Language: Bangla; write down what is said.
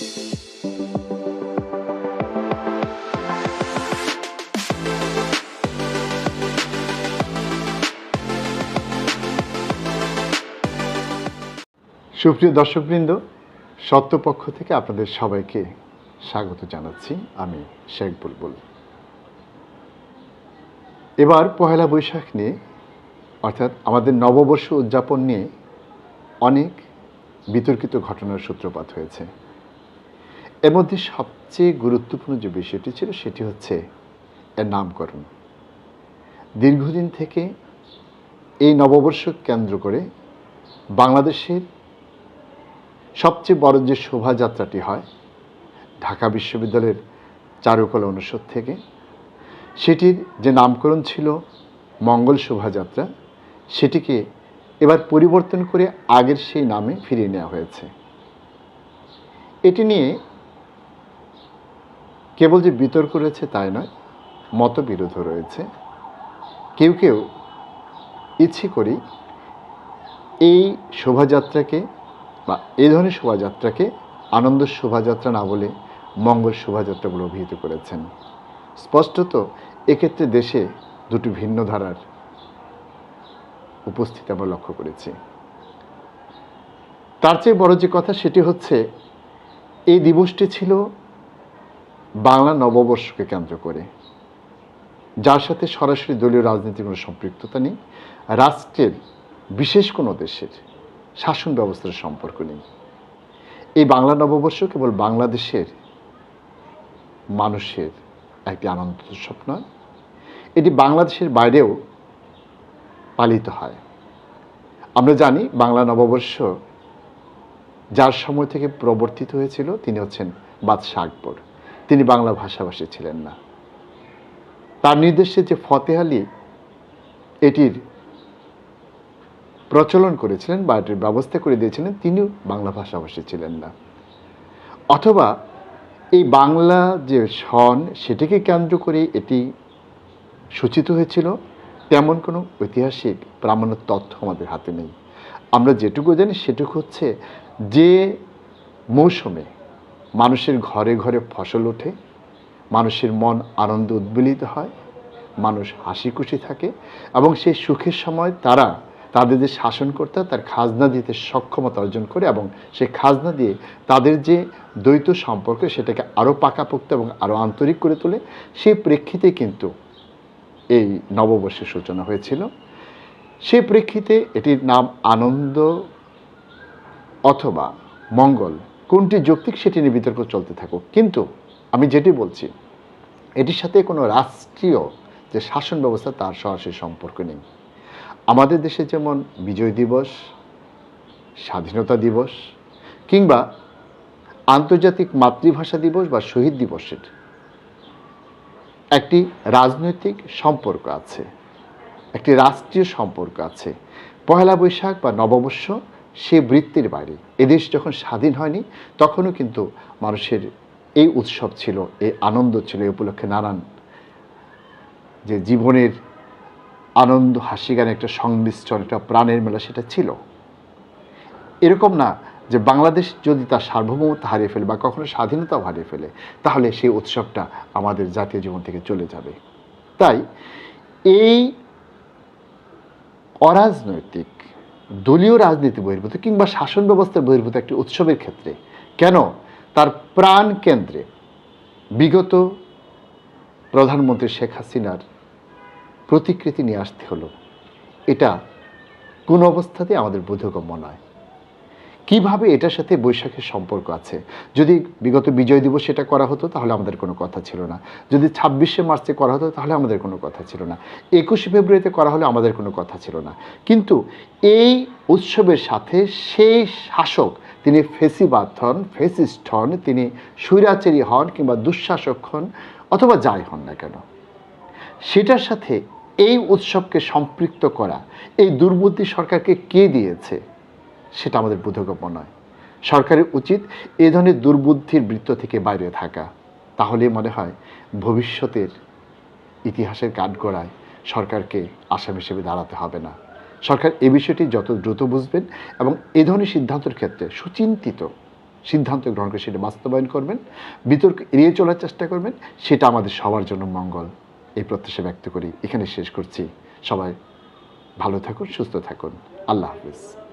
সুপ্রিয় দর্শকবৃন্দ, সত্যপক্ষ থেকে আপনাদের সবাইকে স্বাগত জানাচ্ছি আমি শেখ বুলবুল। এবার পহেলা বৈশাখ নিয়ে, অর্থাৎ আমাদের নববর্ষ উদযাপন নিয়ে অনেক বিতর্কিত ঘটনার সূত্রপাত হয়েছে। এর মধ্যে সবচেয়ে গুরুত্বপূর্ণ যে বিষয়টি ছিল সেটি হচ্ছে এর নামকরণ। দীর্ঘদিন থেকে এই নববর্ষ কেন্দ্র করে বাংলাদেশের সবচেয়ে বড় যে শোভাযাত্রাটি হয়, ঢাকা বিশ্ববিদ্যালয়ের চারুকলা অনুষদ থেকে, সেটির যে নামকরণ ছিল মঙ্গল শোভাযাত্রা, সেটিকে এবার পরিবর্তন করে আগের সেই নামে ফিরিয়ে নেওয়া হয়েছে। এটি নিয়ে কেবল যে বিতর্ক রয়েছে তাই নয়, মতবিরোধও রয়েছে। কেউ কেউ ইচ্ছে করেই এই শোভাযাত্রাকে বা এই ধরনের শোভাযাত্রাকে আনন্দ শোভাযাত্রা না বলে মঙ্গল শোভাযাত্রা বলে অভিহিত করেছেন। স্পষ্টত এক্ষেত্রে দেশে দুটি ভিন্ন ধারার উপস্থিতি আমরা লক্ষ্য করেছি। তার চেয়ে বড় যে কথা সেটি হচ্ছে, এই দিবসটি ছিল বাংলা নববর্ষকে কেন্দ্র করে, যার সাথে সরাসরি দলীয় রাজনীতির কোনো সম্পৃক্ততা নেই, রাষ্ট্রের বিশেষ কোনো দেশের শাসন ব্যবস্থার সম্পর্ক নেই। এই বাংলা নববর্ষ কেবল বাংলাদেশের মানুষের একটি আনন্দ উৎসব নয়, এটি বাংলাদেশের বাইরেও পালিত হয়। আমরা জানি বাংলা নববর্ষ যার সময় থেকে প্রবর্তিত হয়েছিল, তিনি হচ্ছেন বাদশাহ আকবর। তিনি বাংলা ভাষাভাষী ছিলেন না। তার নির্দেশে যে ফতে আলী এটির প্রচলন করেছিলেন বা এটির ব্যবস্থা করে দিয়েছিলেন, তিনিও বাংলা ভাষাভাষী ছিলেন না। অথবা এই বাংলা যে সন সেটিকে কেন্দ্র করে এটি সূচিত হয়েছিল, তেমন কোনো ঐতিহাসিক প্রামাণ্য তথ্য আমাদের হাতে নেই। আমরা যেটুকু জানি, সেটুকু হচ্ছে যে মৌসুমে মানুষের ঘরে ঘরে ফসল ওঠে, মানুষের মন আনন্দ উদ্বেলিত হয়, মানুষ হাসি খুশি থাকে এবং সেই সুখের সময় তারা তাদের যে শাসনকর্তা তার খাজনা দিতে সক্ষমতা অর্জন করে এবং সেই খাজনা দিয়ে তাদের যে দ্বৈত সম্পর্ক সেটাকে আরও পাকাপোক্ত এবং আরও আন্তরিক করে তোলে, সেই প্রেক্ষিতে কিন্তু এই নববর্ষের সূচনা হয়েছিল। সেই প্রেক্ষিতে এটির নাম আনন্দ অথবা মঙ্গল। কোনটি যৌক্তিক সেটি নিয়ে বিতর্ক চলতে থাকুক। কিন্তু আমি যেটি বলছি, এটির সাথে কোনো রাষ্ট্রীয় যে শাসন ব্যবস্থা, তার সরাসরি সম্পর্ক নেই। আমাদের দেশে যেমন বিজয় দিবস, স্বাধীনতা দিবস, কিংবা আন্তর্জাতিক মাতৃভাষা দিবস বা শহীদ দিবসের একটি রাজনৈতিক সম্পর্ক আছে, একটি রাষ্ট্রীয় সম্পর্ক আছে। পয়লা বৈশাখ বা নববর্ষ সে বৃত্তির বাইরে। এদেশ যখন স্বাধীন হয়নি, তখনও কিন্তু মানুষের এই উৎসব ছিল, এই আনন্দ ছিল, এই উপলক্ষে নানান যে জীবনের আনন্দ, হাসি গানে, একটা সংমিশ্রণ, একটা প্রাণের মেলা সেটা ছিল। এরকম না যে বাংলাদেশ যদি তার সার্বভৌমত্ব হারিয়ে ফেলে বা কখনো স্বাধীনতাও হারিয়ে ফেলে, তাহলে সেই উৎসবটা আমাদের জাতীয় জীবন থেকে চলে যাবে। তাই এই অরাজনৈতিক দলীয় রাজনীতি বহির্ভূত কিংবা শাসন ব্যবস্থার বহির্ভূত একটি উৎসবের ক্ষেত্রে। কেন? তার প্রাণ কেন্দ্রে বিগত প্রধানমন্ত্রী শেখ হাসিনার প্রতিকৃতি নিয়ে আসতে হলো। এটা কোন অবস্থাতে আমাদের বোধগম্য নয়। কীভাবে এটার সাথে বৈশাখের সম্পর্ক আছে? যদি বিগত বিজয় দিবস এটা করা হতো, তাহলে আমাদের কোনো কথা ছিল না। যদি ছাব্বিশে মার্চে করা হতো, তাহলে আমাদের কোনো কথা ছিল না। একুশে ফেব্রুয়ারিতে করা হলে আমাদের কোনো কথা ছিল না। কিন্তু এই উৎসবের সাথে সেই শাসক, তিনি ফেসিবাদ হন ফেসিস্ট হন তিনি স্বৈরাচারী হন কিংবা দুঃশাসক হন, অথবা যাই হন না কেন, সেটার সাথে এই উৎসবকে সম্পৃক্ত করা, এই দুর্বুদ্ধি সরকারকে কে দিয়েছে? সেটা আমাদের বোধগম্য নয়। সরকারের উচিত এ ধরনের দুর্বুদ্ধির বৃত্ত থেকে বাইরে থাকা। তাহলে মনে হয় ভবিষ্যতের ইতিহাসের কাঠগড়ায় সরকারকে আসাম হিসেবে দাঁড়াতে হবে না। সরকার এ বিষয়টি যত দ্রুত বুঝবেন এবং এ ধরনের সিদ্ধান্তের ক্ষেত্রে সুচিন্তিত সিদ্ধান্ত গ্রহণ করে সেটা বাস্তবায়ন করবেন, বিতর্ক এড়িয়ে চলার চেষ্টা করবেন, সেটা আমাদের সবার জন্য মঙ্গল। এই প্রত্যাশা ব্যক্ত করি। এখানে শেষ করছি। সবাই ভালো থাকুন, সুস্থ থাকুন। আল্লাহ হাফিজ।